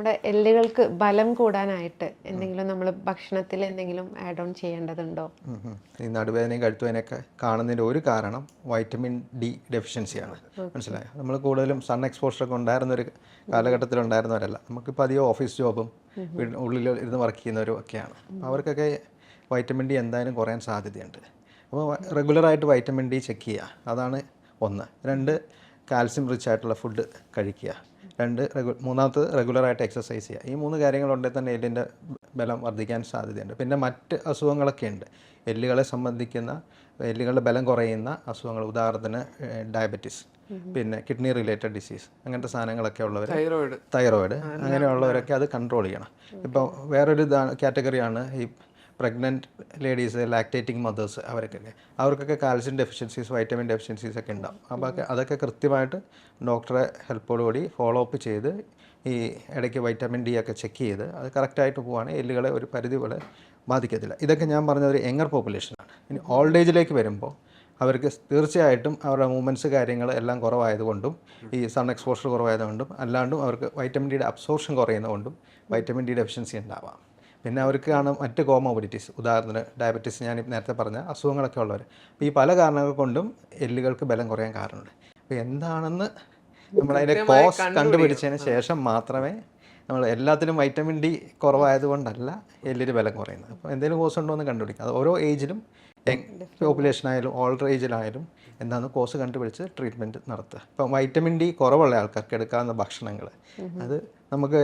നമ്മുടെ എല്ലുകൾക്ക് ബലം കൂടാനായിട്ട് എന്തെങ്കിലും നമ്മൾ ഭക്ഷണത്തിൽ എന്തെങ്കിലും ആഡ് ഓൺ ചെയ്യേണ്ടതുണ്ടോ. ഈ നടുവേദനയും കഴുത്തുവേദനയൊക്കെ കാണുന്നതിന്റെ ഒരു കാരണം വൈറ്റമിൻ ഡി ഡെഫിഷ്യൻസിയാണ് മനസ്സിലായോ? നമ്മൾ കൂടുതലും സൺ എക്സ്പോഷറൊക്കെ ഉണ്ടായിരുന്ന ഒരു കാലഘട്ടത്തിൽ ഉണ്ടായിരുന്നവരല്ല നമുക്കിപ്പോൾ അധികം ഓഫീസ് ജോബും ഉള്ളിൽ ഇരുന്ന് വർക്ക് ചെയ്യുന്നവരും ഒക്കെയാണ്. അപ്പോൾ അവർക്കൊക്കെ വൈറ്റമിൻ ഡി എന്തായാലും കുറയാൻ സാധ്യതയുണ്ട്. അപ്പോൾ റെഗുലറായിട്ട് വൈറ്റമിൻ ഡി ചെക്ക് ചെയ്യുക. അതാണ് ഒന്ന്. രണ്ട് കാൽസ്യം റിച്ച് ആയിട്ടുള്ള ഫുഡ് കഴിക്കുക. രണ്ട് റെഗു മൂന്നാമത്തത് റെഗുലറായിട്ട് എക്സസൈസ് ചെയ്യുക. ഈ മൂന്ന് കാര്യങ്ങളുണ്ടെങ്കിൽ തന്നെ എല്ലിന്റെ ബലം വർദ്ധിക്കാൻ സാധ്യതയുണ്ട്. പിന്നെ മറ്റ് അസുഖങ്ങളൊക്കെ ഉണ്ട്. എല്ലുകളെ സംബന്ധിക്കുന്ന എല്ലുകളുടെ ബലം കുറയുന്ന അസുഖങ്ങൾ ഉദാഹരണത്തിന് ഡയബറ്റിസ് പിന്നെ കിഡ്നി റിലേറ്റഡ് ഡിസീസ് അങ്ങനത്തെ സാധനങ്ങളൊക്കെ ഉള്ളവർ തൈറോയിഡ് തൈറോയിഡ് അങ്ങനെയുള്ളവരൊക്കെ അത് കൺട്രോൾ ചെയ്യണം. ഇപ്പോൾ വേറൊരു ഇതാണ് കാറ്റഗറിയാണ് ഈ പ്രഗ്നന്റ് ലേഡീസ് ലാക്ടേറ്റിംഗ് മദേഴ്സ് അവരൊക്കെ അവർക്കൊക്കെ കാൽസ്യം ഡെഫിഷ്യൻസീസ് വൈറ്റമിൻ ഡെഫിഷ്യൻസീസ് ഒക്കെ ഉണ്ടാവും. അപ്പോൾ അതൊക്കെ കൃത്യമായിട്ട് ഡോക്ടറെ ഹെൽപ്പോടുകൂടി ഫോളോ അപ്പ് ചെയ്ത് ഈ ഇടയ്ക്ക് വൈറ്റമിൻ ഡി ഒക്കെ ചെക്ക് ചെയ്ത് അത് കറക്റ്റായിട്ട് പോവുകയാണെങ്കിൽ എല്ലുകളെ ഒരു പരിധി പോലെ ബാധിക്കത്തില്ല. ഇതൊക്കെ ഞാൻ പറഞ്ഞത് ഒരു യങ്ങർ പോപ്പുലേഷനാണ് ഇനി ഓൾഡ് ഏജിലേക്ക് വരുമ്പോൾ അവർക്ക് തീർച്ചയായിട്ടും അവരുടെ മൂവ്മെന്റ്സ് കാര്യങ്ങൾ എല്ലാം കുറവായതുകൊണ്ടും ഈ സൺ എക്സ്പോഷർ കുറവായതുകൊണ്ടും അല്ലാണ്ടും അവർക്ക് വൈറ്റമിൻ ഡിയുടെ അബ്സോർഷൻ കുറയുന്നതുകൊണ്ടും വൈറ്റമിൻ ഡി ഡെഫിഷ്യൻസി ഉണ്ടാവാം. പിന്നെ അവർക്കാണ് മറ്റ് കോമോബിഡിറ്റീസ് ഉദാഹരണത്തിന് ഡയബറ്റീസ് ഞാൻ നേരത്തെ പറഞ്ഞ അസുഖങ്ങളൊക്കെ ഉള്ളവർ അപ്പോൾ ഈ പല കാരണങ്ങൾ കൊണ്ടും എല്ലുകൾക്ക് ബലം കുറയാൻ കാരണമുണ്ട്. അപ്പോൾ എന്താണെന്ന് നമ്മളതിന്റെ കോസ് കണ്ടുപിടിച്ചതിന് ശേഷം മാത്രമേ നമ്മൾ എല്ലാത്തിലും വൈറ്റമിൻ ഡി കുറവായതുകൊണ്ടല്ല എല്ലിന് ബലം കുറയുന്നത്. അപ്പോൾ എന്തെങ്കിലും കോസ് ഉണ്ടോ എന്ന് കണ്ടുപിടിക്കുക അത് ഓരോ ഏജിലും യങ് പോപ്പുലേഷനായാലും ഓൾഡർ ഏജിലായാലും എന്താന്ന് കോസ് കണ്ടുപിടിച്ച് ട്രീറ്റ്മെന്റ് നടത്തുക. ഇപ്പം വൈറ്റമിൻ ഡി കുറവുള്ള ആൾക്കാർക്ക് എടുക്കാവുന്ന ഭക്ഷണങ്ങൾ അത് നമുക്ക്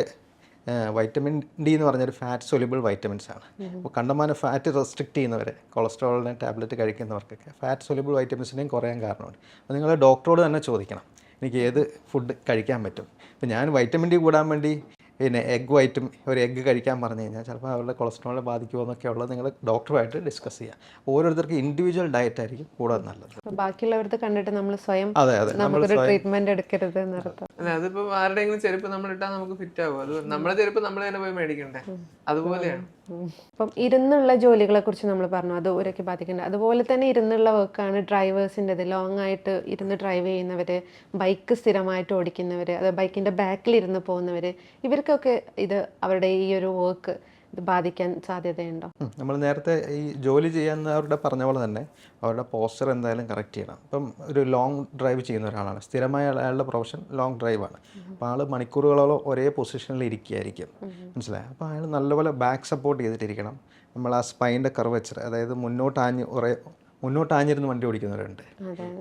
വൈറ്റമിൻ ഡി എന്ന് പറഞ്ഞൊരു ഫാറ്റ് സൊല്യൂബിൾ വൈറ്റമിൻസ് ആണ്. അപ്പോൾ കണ്ടമാനം ഫാറ്റ് റെസ്ട്രിക്റ്റ് ചെയ്യുന്നവരെ കൊളസ്ട്രോളിന് ടാബ്ലറ്റ് കഴിക്കുന്നവർക്കൊക്കെ ഫാറ്റ് സൊല്യൂബിൾ വൈറ്റമിൻസിന്റെയും കുറയാൻ കാരണമുണ്ട്. അപ്പോൾ നിങ്ങൾ ഡോക്ടറോട് തന്നെ ചോദിക്കണം എനിക്ക് ഏത് ഫുഡ് കഴിക്കാൻ പറ്റും? ഇപ്പം ഞാൻ വൈറ്റമിൻ ഡി കൂടാൻ വേണ്ടി പിന്നെ എഗ് വൈറ്റും ഒരു എഗ്ഗ് കഴിക്കാൻ പറഞ്ഞു കഴിഞ്ഞാൽ ചിലപ്പോൾ അവരുടെ കൊളസ്ട്രോളിനെ ബാധിക്കുമോ എന്നൊക്കെ ഉള്ളത് നിങ്ങൾ ഡോക്ടറുമായിട്ട് ഡിസ്കസ് ചെയ്യുക ഓരോരുത്തർക്ക് ഇൻഡിവിജ്വൽ ഡയറ്റ് ആയിരിക്കും കൂടുതൽ നല്ലത്. ബാക്കിയുള്ളവരുടെ ബാക്കിയുള്ളവർക്ക് കണ്ടിട്ട് നമ്മൾ സ്വയം അതെ അതെ. നമ്മൾ ട്രീറ്റ്മെന്റ് എടുക്കരുത് എന്നർത്ഥം അല്ല അതിപ്പോ ആരുടെയെങ്കിലും ചെരുപ്പ് നമ്മൾ ഇട്ടാൽ നമുക്ക് ഫിറ്റ് ആവും. അത് നമ്മുടെ ചെരുപ്പ് നമ്മൾ തന്നെ പോയി മേടിക്കണ്ടേ? അതുപോലെയാണ്. അപ്പം ഇരുന്നുള്ള ജോലികളെ കുറിച്ച് നമ്മൾ പറഞ്ഞു. അത് ഒരൊക്കെ ബാധിക്കേണ്ടത് അതുപോലെ തന്നെ ഇരുന്നുള്ള വർക്കാണ് ഡ്രൈവേഴ്സിന്റെത് ലോങ് ആയിട്ട് ഇരുന്ന് ഡ്രൈവ് ചെയ്യുന്നവര് ബൈക്ക് സ്ഥിരമായിട്ട് ഓടിക്കുന്നവര് അത് ബൈക്കിന്റെ ബാക്കിൽ ഇരുന്ന് പോകുന്നവര് ഇവർക്കൊക്കെ ഇത് അവരുടെ ഈ ഒരു വർക്ക് ഇത് ബാധിക്കാൻ സാധ്യതയുണ്ടോ? നമ്മൾ നേരത്തെ ഈ ജോലി ചെയ്യുന്നവരുടെ പറഞ്ഞ പോലെ തന്നെ അവരുടെ പോസ്റ്റർ എന്തായാലും കറക്റ്റ് ചെയ്യണം. ഇപ്പം ഒരു ലോങ് ഡ്രൈവ് ചെയ്യുന്ന ഒരാളാണ്. സ്ഥിരമായ അയാളുടെ പ്രൊഫഷൻ ലോങ് ഡ്രൈവാണ് അപ്പോൾ ആൾ മണിക്കൂറുകളോളം ഒരേ പൊസിഷനിൽ ഇരിക്കുകയായിരിക്കും. മനസ്സിലായി? അപ്പോൾ അയാൾ നല്ലപോലെ ബാക്ക് സപ്പോർട്ട് ചെയ്തിട്ടിരിക്കണം. നമ്മൾ ആ സ്പൈന്റെ കർവച്ചർ അതായത് മുന്നോട്ട് ആഞ്ഞ് കുറേ മുന്നോട്ട് ആഞ്ഞിരുന്ന് വണ്ടി ഓടിക്കുന്നവരുണ്ട്.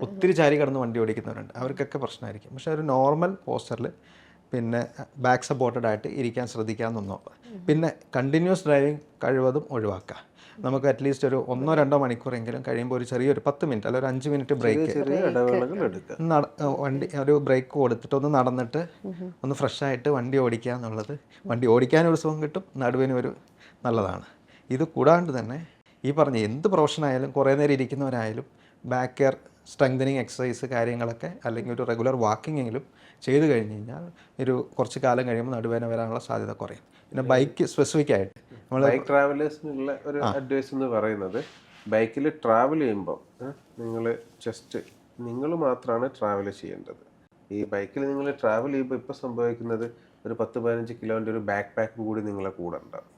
ഒത്തിരി ചാരി കടന്ന് വണ്ടി ഓടിക്കുന്നവരുണ്ട്. അവർക്കൊക്കെ പ്രശ്നമായിരിക്കും. പക്ഷേ ഒരു നോർമൽ പോസ്റ്ററിൽ പിന്നെ ബാക്ക് സപ്പോർട്ടഡ് ആയിട്ട് ഇരിക്കാൻ ശ്രദ്ധിക്കാമെന്നൊന്നോ പിന്നെ കണ്ടിന്യൂസ് ഡ്രൈവിംഗ് കഴിവതും ഒഴിവാക്കുക. നമുക്ക് അറ്റ്ലീസ്റ്റ് ഒരു ഒന്നോ രണ്ടോ മണിക്കൂറെങ്കിലും കഴിയുമ്പോൾ ഒരു ചെറിയൊരു പത്ത് മിനിറ്റ് അല്ലെങ്കിൽ ഒരു അഞ്ച് മിനിറ്റ് ബ്രേക്ക് എടുക്കുക. വണ്ടി ഒരു ബ്രേക്ക് കൊടുത്തിട്ട് ഒന്ന് നടന്നിട്ട് ഒന്ന് ഫ്രഷ് ആയിട്ട് വണ്ടി ഓടിക്കുക എന്നുള്ളത്. വണ്ടി ഓടിക്കാനും ഒരു സുഖം കിട്ടും നടുവിനും ഒരു നല്ലതാണ്. ഇത് കൂടാണ്ട് തന്നെ ഈ പറഞ്ഞ എന്ത് പ്രൊഫഷനായാലും കുറേ നേരം ഇരിക്കുന്നവരായാലും ബാക്ക് കെയർ സ്ട്രെങ്തനിങ് എക്സസൈസ് കാര്യങ്ങളൊക്കെ അല്ലെങ്കിൽ ഒരു റെഗുലർ വാക്കിംഗ് എങ്കിലും ചെയ്ത് കഴിഞ്ഞ് കഴിഞ്ഞാൽ ഒരു കുറച്ച് കാലം കഴിയുമ്പോൾ നടുവേദന വരാനുള്ള സാധ്യത കുറയും. പിന്നെ ബൈക്ക് സ്പെസിഫിക് ആയിട്ട് നമ്മൾ ബൈക്ക് ട്രാവലേഴ്സിനുള്ള ഒരു അഡ്വൈസ് എന്ന് പറയുന്നത് ബൈക്കിൽ ട്രാവൽ ചെയ്യുമ്പോൾ നിങ്ങൾ ജസ്റ്റ് നിങ്ങൾ മാത്രമാണ് ട്രാവൽ ചെയ്യേണ്ടത്. ഈ ബൈക്കിൽ നിങ്ങൾ ട്രാവൽ ചെയ്യുമ്പോൾ ഇപ്പോൾ സംഭവിക്കുന്നത് ഒരു പത്ത് പതിനഞ്ച് കിലോന്റെ ഒരു ബാക്ക് പാക്കും കൂടി നിങ്ങളെ കൂടെ ഉണ്ടാവും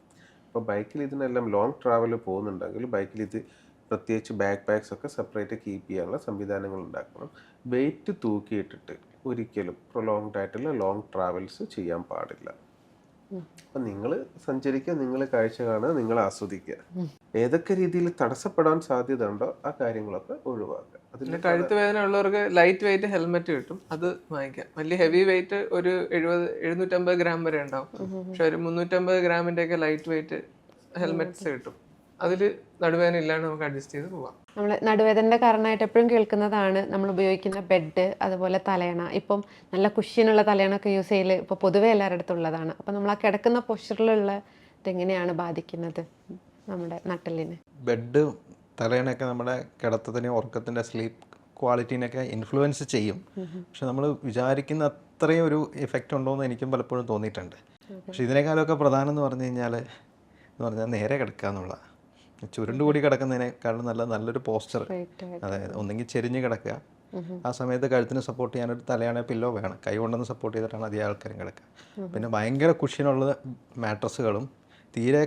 അപ്പോൾ ബൈക്കിൽ ഇതിനെല്ലാം ലോങ് ട്രാവൽ പോകുന്നുണ്ടെങ്കിൽ ബൈക്കിൽ ഇത് പ്രത്യേകിച്ച് ബാക്ക് പാക്സ് ഒക്കെ സെപ്പറേറ്റ് കീപ്പ് ചെയ്യാനുള്ള സംവിധാനങ്ങൾ ഉണ്ടാക്കണം. വെയിറ്റ് തൂക്കിയിട്ടിട്ട് ഒരിക്കലും പ്രൊലോങ്ഡ് ആയിട്ടുള്ള ലോങ് ട്രാവൽസ് ചെയ്യാൻ പാടില്ല. അപ്പം നിങ്ങൾ സഞ്ചരിക്കുക നിങ്ങൾ കാഴ്ച കാണുക നിങ്ങൾ ആസ്വദിക്കുക. ഏതൊക്കെ രീതിയിൽ തടസ്സപ്പെടാൻ സാധ്യത ഉണ്ടോ ആ കാര്യങ്ങളൊക്കെ ഒഴിവാക്കുക. അതിൽ പിന്നെ കഴുത്ത് വേദന ഉള്ളവർക്ക് ലൈറ്റ് വെയിറ്റ് ഹെൽമെറ്റ് കിട്ടും. അത് വാങ്ങിക്കാം. വലിയ ഹെവി വെയിറ്റ് ഒരു എഴുപത് എഴുന്നൂറ്റമ്പത് ഗ്രാം വരെ ഉണ്ടാവും. പക്ഷെ ഒരു മുന്നൂറ്റമ്പത് ഗ്രാമിന്റെയൊക്കെ ലൈറ്റ് വെയിറ്റ് ഹെൽമെറ്റ്സ് കിട്ടും. അതിൽ നടുവേദന ഇല്ലാണ്ട് നമുക്ക് അഡ്ജസ്റ്റ് ചെയ്ത് പോവാം. നമ്മൾ നടുവേദനയുടെ കാരണമായിട്ട് എപ്പോഴും കേൾക്കുന്നതാണ് നമ്മൾ ഉപയോഗിക്കുന്ന ബെഡ് അതുപോലെ തലയണ. ഇപ്പം നല്ല കുഷ്യനുള്ള തലയണൊക്കെ യൂസ് ചെയ്യൽ ഇപ്പോൾ പൊതുവേ എല്ലാവരുടെ അടുത്തും ഉള്ളതാണ്. അപ്പം നമ്മൾ ആ കിടക്കുന്ന പൊസിഷനിലുള്ള ഇതെങ്ങനെയാണ് ബാധിക്കുന്നത് നമ്മുടെ നട്ടലിന് ബെഡ് തലയണയൊക്കെ നമ്മുടെ കിടത്തത്തിനെയും ഉറക്കത്തിന്റെ സ്ലീപ്പ് ക്വാളിറ്റീനൊക്കെ ഇൻഫ്ലുവൻസ് ചെയ്യും. പക്ഷെ നമ്മൾ വിചാരിക്കുന്ന അത്രയും ഒരു എഫക്റ്റ് ഉണ്ടോ എന്ന് എനിക്കും പലപ്പോഴും തോന്നിയിട്ടുണ്ട്. പക്ഷെ ഇതിനേക്കാളൊക്കെ പ്രധാനം എന്ന് പറഞ്ഞു കഴിഞ്ഞാൽ എന്ന് പറഞ്ഞാൽ നേരെ കിടക്കുക എന്നുള്ള ചുരുണ്ട് കൂടി കിടക്കുന്നതിനേക്കാളും നല്ല നല്ലൊരു പോസ്റ്റർ അതായത് ഒന്നെങ്കിൽ ചെരിഞ്ഞ് കിടക്കുക. ആ സമയത്ത് കഴുത്തിന് സപ്പോർട്ട് ചെയ്യാൻ ഒരു തലയാണെ പില്ലോ വേണം. കൈ കൊണ്ടൊന്ന് സപ്പോർട്ട് ചെയ്തിട്ടാണ് അധികം ആൾക്കാരും കിടക്കുക. പിന്നെ ഭയങ്കര കുഷ്യനുള്ള മാട്രസുകളും തീരെ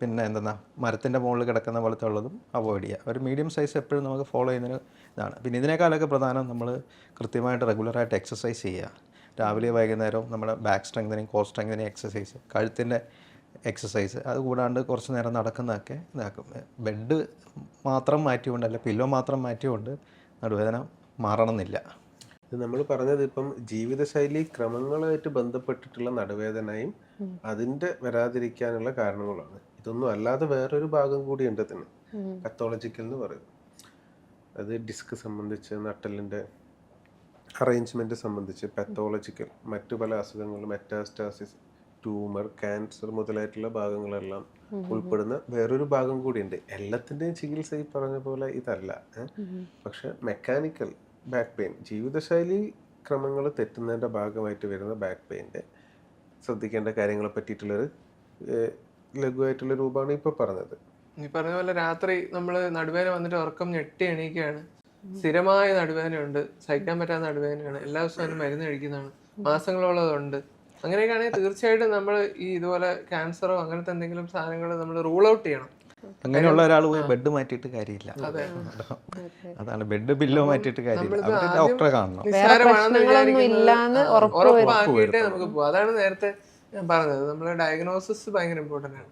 പിന്നെ എന്താ മരത്തിന്റെ മുകളിൽ കിടക്കുന്ന പോലത്തെ ഉള്ളതും അവോയ്ഡ് ചെയ്യുക. ഒരു മീഡിയം സൈസ് എപ്പോഴും നമുക്ക് ഫോളോ ചെയ്യുന്നതിന് ഇതാണ്. പിന്നെ ഇതിനേക്കാളൊക്കെ പ്രധാനം നമ്മൾ കൃത്യമായിട്ട് റെഗുലറായിട്ട് എക്സസൈസ് ചെയ്യുക. രാവിലെ വൈകുന്നേരവും നമ്മുടെ back strengthening core strengthening exercise കഴുത്തിന്റെ എക്സസൈസ് അത് കൂടാണ്ട് കുറച്ച് നേരം നടക്കുന്നതൊക്കെ ഇതാക്കും. ബെഡ് മാത്രം മാറ്റിക്കൊണ്ട് അല്ല പില്ലോ മാത്രം മാറ്റിക്കൊണ്ട് നടുവേദന മാറണമെന്നില്ല. നമ്മൾ പറഞ്ഞത് ഇപ്പം ജീവിതശൈലി ക്രമങ്ങളായിട്ട് ബന്ധപ്പെട്ടിട്ടുള്ള നടുവേദനയും അതിന്റെ വരാതിരിക്കാനുള്ള കാരണങ്ങളാണ്. ഇതൊന്നും അല്ലാതെ വേറൊരു ഭാഗം കൂടി ഉണ്ട് തന്നെ പത്തോളജിക്കൽ എന്ന് പറയും. അത് ഡിസ്ക് സംബന്ധിച്ച് നട്ടലിന്റെ അറേഞ്ച്മെന്റ് സംബന്ധിച്ച് പത്തോളജിക്കൽ മറ്റു പല അസുഖങ്ങളും മെറ്റാസ്റ്റാസിസ് ട്യൂമർ ക്യാൻസർ മുതലായിട്ടുള്ള ഭാഗങ്ങളെല്ലാം ഉൾപ്പെടുന്ന വേറൊരു ഭാഗം കൂടിയുണ്ട്. എല്ലാത്തിന്റെയും ചികിത്സ ഈ പറഞ്ഞ പോലെ ഇതല്ല? പക്ഷെ മെക്കാനിക്കൽ ബാക്ക് പെയിൻ ജീവിതശൈലി ക്രമങ്ങൾ തെറ്റുന്നതിന്റെ ഭാഗമായിട്ട് വരുന്ന ബാക്ക് പെയിന്റെ ശ്രദ്ധിക്കേണ്ട കാര്യങ്ങളെ പറ്റിയിട്ടുള്ളൊരു ലഘുവായിട്ടുള്ള രൂപമാണ് ഇപ്പോൾ പറഞ്ഞത്. ഈ പറഞ്ഞ പോലെ രാത്രി നമ്മൾ നടുവേദന വന്നിട്ട് ഉറക്കം ഞെട്ടി എണീക്കുകയാണ്. സ്ഥിരമായ നടുവേദനയുണ്ട്. സഹിക്കാൻ പറ്റാത്ത നടുവേദനയാണ്. എല്ലാ ദിവസവും അതിന് മരുന്ന് കഴിക്കുന്നതാണ്. മാസങ്ങളോളം അതുണ്ട് അങ്ങനെയൊക്കെയാണെങ്കിൽ തീർച്ചയായിട്ടും നമ്മൾ ഈ ഇതുപോലെ ക്യാൻസറോ അങ്ങനത്തെ എന്തെങ്കിലും സാധനങ്ങൾ നമ്മൾ റൂൾ ഔട്ട് ചെയ്യണം. അങ്ങനെയുള്ള ഒരാൾ പോയി ബെഡ് മാറ്റിയിട്ട് കാര്യമില്ല. അതാണ് ബെഡ് ബില്ലോ മാറ്റിയിട്ട് കാര്യമില്ല. ഡോക്ടറെ കാണണം. ഉറപ്പാക്കിയിട്ടേ നമുക്ക് പോകാം അതാണ് നേരത്തെ ഞാൻ പറഞ്ഞത്. നമ്മൾ ഡയഗ്നോസിസ് ഭയങ്കര ഇമ്പോർട്ടന്റ് ആണ്.